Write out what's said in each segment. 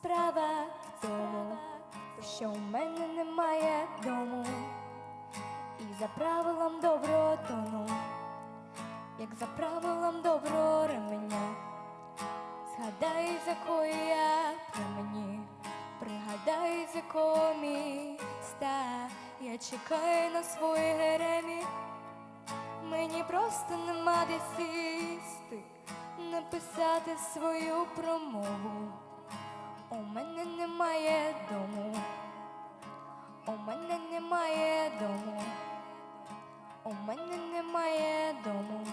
Справа в тому, що у мене немає дому, і за правилом доброго тону, як за правилом доброго ременя, згадай, з якої я племені, пригадай, з якого міста я чекаю на свої геремі. Мені просто нема де сісти, написати свою промову. Мене немає дому, у мене немає дому.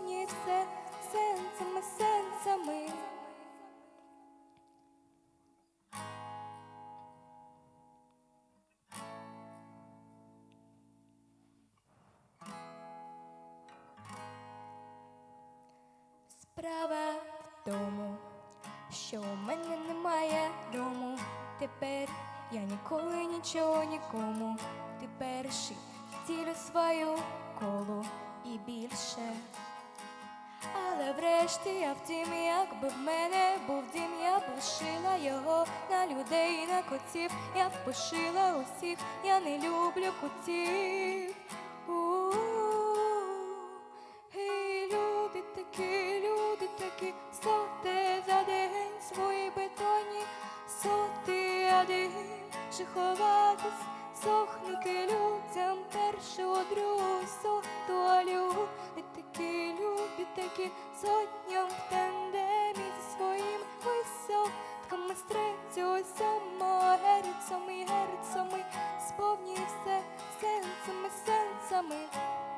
Сповнює все сенсами, сенсами. Справа в тому, що у мене немає дому. Тепер я ніколи нічого нікому. Ти перший цілю свою колу і більше. Але врешті я втім, якби в мене був дім, я б лишила його на людей, на котів. Я б пошила усіх, я не люблю котів. Гей, люди такі, люди такі, соти за день свої бетонні, соти один, чи ховатись, сохнути людям першого, другого сорту, myself, and myself.